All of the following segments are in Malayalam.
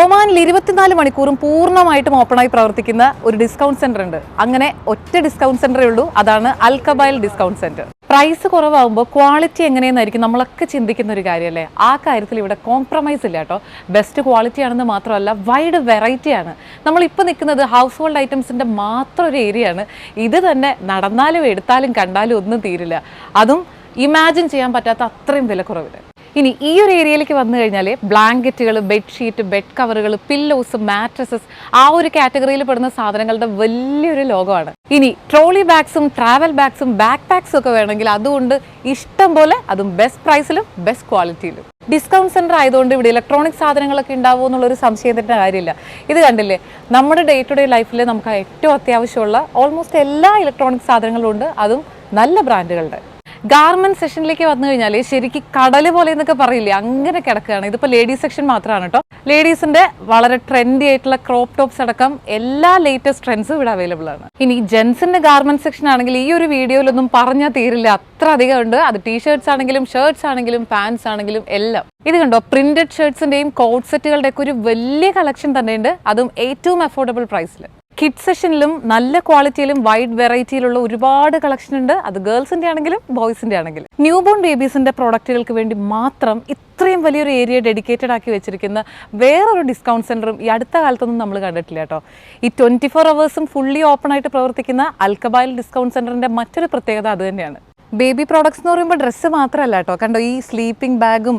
ഒമാനിൽ ഇരുപത്തിനാല് മണിക്കൂറും പൂർണമായിട്ടും ഓപ്പണായി പ്രവർത്തിക്കുന്ന ഒരു ഡിസ്കൗണ്ട് സെന്റർ ഉണ്ട്. അങ്ങനെ ഒറ്റ ഡിസ്കൗണ്ട് സെന്ററേ ഉള്ളൂ. അതാണ് അൽക്കബൈൽ ഡിസ്കൗണ്ട് സെന്റർ പ്രൈസ് കുറവാകുമ്പോൾ ക്വാളിറ്റി എങ്ങനെയെന്നായിരിക്കും നമ്മളൊക്കെ ചിന്തിക്കുന്ന ഒരു കാര്യമല്ലേ? ആ കാര്യത്തിൽ ഇവിടെ കോംപ്രമൈസ് ഇല്ല കേട്ടോ. ബെസ്റ്റ് ക്വാളിറ്റി ആണെന്ന് മാത്രമല്ല വൈഡ് വെറൈറ്റി ആണ്. നമ്മളിപ്പോൾ നിൽക്കുന്നത് ഹൗസ് ഹോൾഡ് ഐറ്റംസിന്റെ മാത്രം ഒരു ഏരിയ ആണ്. ഇത് തന്നെ നടന്നാലും എടുത്താലും കണ്ടാലും ഒന്നും തീരില്ല. അതും ഇമാജിൻ ചെയ്യാൻ പറ്റാത്ത അത്രയും വിലക്കുറവിൽ ഇനി ഈ ഒരു ഏരിയയിലേക്ക് വന്നു കഴിഞ്ഞാൽ ബ്ലാങ്കറ്റുകൾ ബെഡ്ഷീറ്റ് ബെഡ് കവറുകൾ പില്ലോസ് മാട്രസസ് ആ ഒരു കാറ്റഗറിയിൽ പെടുന്ന സാധനങ്ങളുടെ വലിയൊരു ലോകമാണ്. ഇനി ട്രോളി ബാഗ്സും ട്രാവൽ ബാഗ്സും ബാക്ക് പാക്സും ഒക്കെ വേണമെങ്കിൽ അതുകൊണ്ട് ഇഷ്ടം പോലെ അതും ബെസ്റ്റ് പ്രൈസിലും ബെസ്റ്റ് ക്വാളിറ്റിയിലും. ഡിസ്കൗണ്ട് സെന്റർ ആയതുകൊണ്ട് ഇവിടെ ഇലക്ട്രോണിക് സാധനങ്ങളൊക്കെ ഉണ്ടാവുമോ എന്നുള്ളൊരു സംശയത്തിന്റെ കാര്യമില്ല. ഇത് കണ്ടില്ലേ നമ്മുടെ ഡേ ടു ഡേ ലൈഫിൽ നമുക്ക് ഏറ്റവും അത്യാവശ്യമുള്ള ഓൾമോസ്റ്റ് എല്ലാ ഇലക്ട്രോണിക് സാധനങ്ങളും ഉണ്ട്. അതും നല്ല ബ്രാൻഡുകളുടെ. ഗാർമെന്റ് സെക്ഷനിലേക്ക് വന്നു കഴിഞ്ഞാൽ ശരിക്കും കടൽ പോലെ എന്നൊക്കെ പറയില്ലേ അങ്ങനെ കിടക്കുകയാണ്. ഇതിപ്പോൾ ലേഡീസ് സെക്ഷൻ മാത്രമാണ് കേട്ടോ. ലേഡീസിന്റെ വളരെ ട്രെൻഡി ആയിട്ടുള്ള ക്രോപ്പ് ടോപ്സ് അടക്കം എല്ലാ ലേറ്റസ്റ്റ് ട്രെൻഡ്സും ഇവിടെ അവൈലബിൾ ആണ്. ഇനി ജെൻസിന്റെ ഗാർമെന്റ് സെക്ഷൻ ആണെങ്കിൽ ഈ ഒരു വീഡിയോയിലൊന്നും പറഞ്ഞാൽ തീരില്ല. അത്ര അധികം ഉണ്ട്. അത് ടീഷർട്സ് ആണെങ്കിലും ഷർട്ട്സ് ആണെങ്കിലും പാൻസ് ആണെങ്കിലും എല്ലാം. ഇത് കണ്ടോ? പ്രിന്റഡ് ഷർട്ട്സിന്റെയും കോട്ട് സെറ്റുകളുടെയൊക്കെ ഒരു വലിയ കളക്ഷൻ തന്നെയുണ്ട്. അതും ഏറ്റവും അഫോർഡബിൾ പ്രൈസിൽ കിഡ് സെഷനിലും നല്ല ക്വാളിറ്റിയിലും വൈഡ് വെറൈറ്റിയിലുള്ള ഒരുപാട് കളക്ഷൻ ഉണ്ട്. അത് ഗേൾസിന്റെ ആണെങ്കിലും ബോയ്സിന്റെ ആണെങ്കിലും. ന്യൂ ബോൺ ബേബീസിന്റെ പ്രോഡക്റ്റുകൾക്ക് വേണ്ടി മാത്രം ഇത്രയും വലിയൊരു ഏരിയ ഡെഡിക്കേറ്റഡ് ആക്കി വെച്ചിരിക്കുന്ന വേറൊരു ഡിസ്കൗണ്ട് സെന്ററും ഈ അടുത്ത കാലത്തൊന്നും നമ്മൾ കണ്ടിട്ടില്ല കേട്ടോ. ഈ ട്വന്റി ഫോർ അവേഴ്സും ഫുള്ളി ഓപ്പൺ ആയിട്ട് പ്രവർത്തിക്കുന്ന അൽക്കബായിൽ ഡിസ്കൗണ്ട് സെന്ററിന്റെ മറ്റൊരു പ്രത്യേകത അത് തന്നെയാണ്. ബേബി പ്രോഡക്ട്സ് എന്ന് പറയുമ്പോൾ ഡ്രസ്സ് മാത്രമല്ല കേട്ടോ. കണ്ടോ ഈ സ്ലീപ്പിംഗ് ബാഗും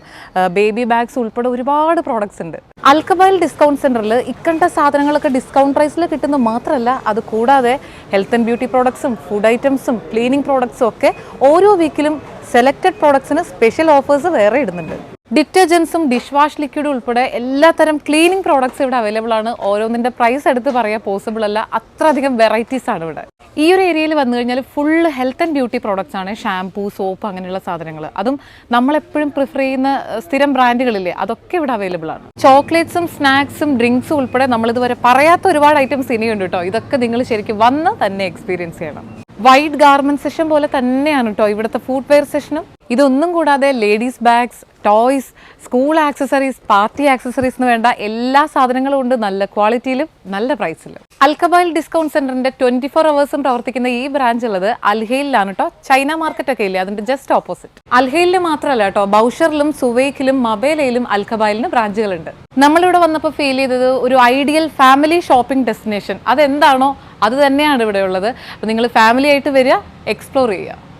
ബേബി ബാഗ്സ് ഉൾപ്പെടെ ഒരുപാട് പ്രോഡക്ട്സ് ഉണ്ട്. അൽക്കബൈൽ ഡിസ്കൗണ്ട് സെന്ററിൽ ഇക്കണ്ട സാധനങ്ങളൊക്കെ ഡിസ്കൗണ്ട് പ്രൈസിൽ കിട്ടുന്നത് മാത്രമല്ല അത് കൂടാതെ ഹെൽത്ത് ആൻഡ് ബ്യൂട്ടി പ്രോഡക്ട്സും ഫുഡ് ഐറ്റംസും ക്ലീനിങ് പ്രോഡക്ട്സും ഒക്കെ ഓരോ വീക്കിലും സെലക്റ്റഡ് പ്രോഡക്ട്സിന് സ്പെഷ്യൽ ഓഫേഴ്സ് വേറെ ഇടുന്നുണ്ട്. ഡിറ്റർജൻസും ഡിഷ് വാഷ് ലിക്വിഡും ഉൾപ്പെടെ എല്ലാത്തരം ക്ലീനിങ് പ്രോഡക്ട്സ് ഇവിടെ അവൈലബിൾ ആണ്. ഓരോന്നിന്റെ പ്രൈസ് എടുത്ത് പറയാൻ പോസിബിൾ അല്ല. അത്രയധികം വെറൈറ്റീസ് ആണ് ഇവിടെ. ഈ ഒരു ഏരിയയിൽ വന്നു കഴിഞ്ഞാൽ full health and beauty products ആണ്. ഷാംപൂ സോപ്പ് അങ്ങനെയുള്ള സാധനങ്ങൾ. അതും നമ്മളെപ്പോഴും പ്രിഫർ ചെയ്യുന്ന സ്ഥിരം ബ്രാൻഡുകളില്ലേ അതൊക്കെ ഇവിടെ അവൈലബിൾ ആണ്. ചോക്ലേറ്റ്സും സ്നാക്സും ഡ്രിങ്ക്സും ഉൾപ്പെടെ നമ്മളിതുവരെ പറയാത്ത ഒരുപാട് ഐറ്റംസ് ഇനിയുണ്ട് കേട്ടോ ഇതൊക്കെ നിങ്ങൾ ശരിക്കും വന്ന് തന്നെ എക്സ്പീരിയൻസ് ചെയ്യണം. വൈറ്റ് ഗാർമെന്റ് സെഷൻ പോലെ തന്നെയാണ് കേട്ടോ ഇവിടുത്തെ ഫുഡ് വെയർ സെഷനും ഇതൊന്നും കൂടാതെ ladies bags toys school accessories party accessories എന്ന് വേണ്ട എല്ലാ സാധനങ്ങളും ഉണ്ട് നല്ല ക്വാളിറ്റിയിലും നല്ല പ്രൈസിലും. അൽക്കബൈൽ ഡിസ്കൗണ്ട് സെന്ററിന്റെ ട്വന്റി ഫോർ അവേഴ്സും പ്രവർത്തിക്കുന്ന ഈ ബ്രാഞ്ച് ഉള്ളത് അൽഹയിലാണ് കേട്ടോ ചൈന മാർക്കറ്റ് ഒക്കെ ഇല്ലേ? അതിന്റെ ജസ്റ്റ് ഓപ്പോസിറ്റ് അൽഹയിൽ മാത്രമല്ല കേട്ടോ ബൗഷറിലും സുവൈക്കിലും മബേലയിലും അൽക്കബൈലിന് ബ്രാഞ്ചുകളുണ്ട്. നമ്മളിവിടെ വന്നപ്പോൾ ഫീൽ ചെയ്തത് ഒരു ഐഡിയൽ ഫാമിലി ഷോപ്പിംഗ് ഡെസ്റ്റിനേഷൻ അതെന്താണോ? അത് തന്നെയാണ് ഇവിടെ ഉള്ളത്. അപ്പോൾ നിങ്ങൾ ഫാമിലി ആയിട്ട് വരിക എക്സ്പ്ലോർ ചെയ്യുക.